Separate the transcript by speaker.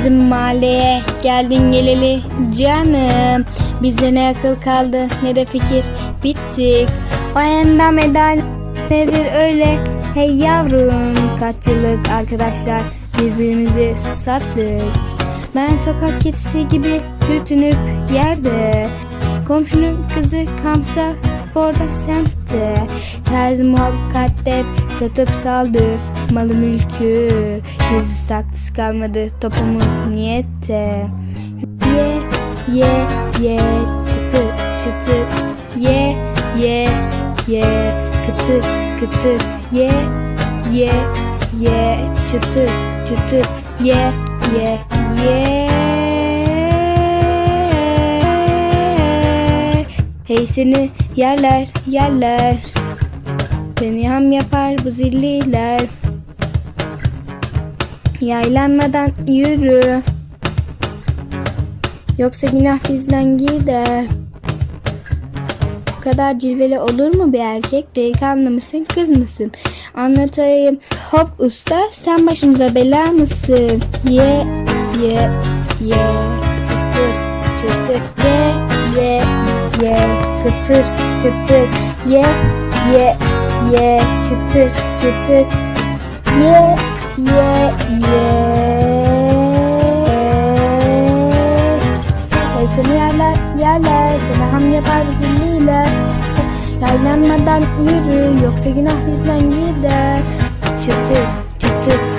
Speaker 1: Bizim mahalleye geldin geleli canım. Bize ne akıl kaldı ne de fikir bittik. O endam eden nedir öyle? Hey yavrum kaç yıllık arkadaşlar birbirimizi sattık. Ben sokak kedisi gibi sürtünüp yerde. Komşunun kızı kampta sporda semtte. Terzi muhabbetle satıp saldı malı mülkü. Yazı saklısı kalmadı topumuz niyette. Ye ye ye çıtı çıtı ye ye ye kıtır kıtır ye ye ye. Çıtır çıtır ye ye ye. Hey seni yerler yerler. Seni ham yapar bu zilliler. Yaylanmadan yürü. Yoksa günah bizden gider Bu kadar cilveli olur mu bir erkek? Delikanlı mısın kız mısın? Anlatayım. Hop usta sen başımıza bela mısın? Ye ye ye. Çıtır çıtır. Ye ye ye. Kıtır kıtır. Ye ye ye. Çıtır çıtır. Ye ye ye. Hey seni yerler yerler. Seni ham yapar zilliler Aylanmadan yürü yoksa günah bizden gider. Çıtır çıtır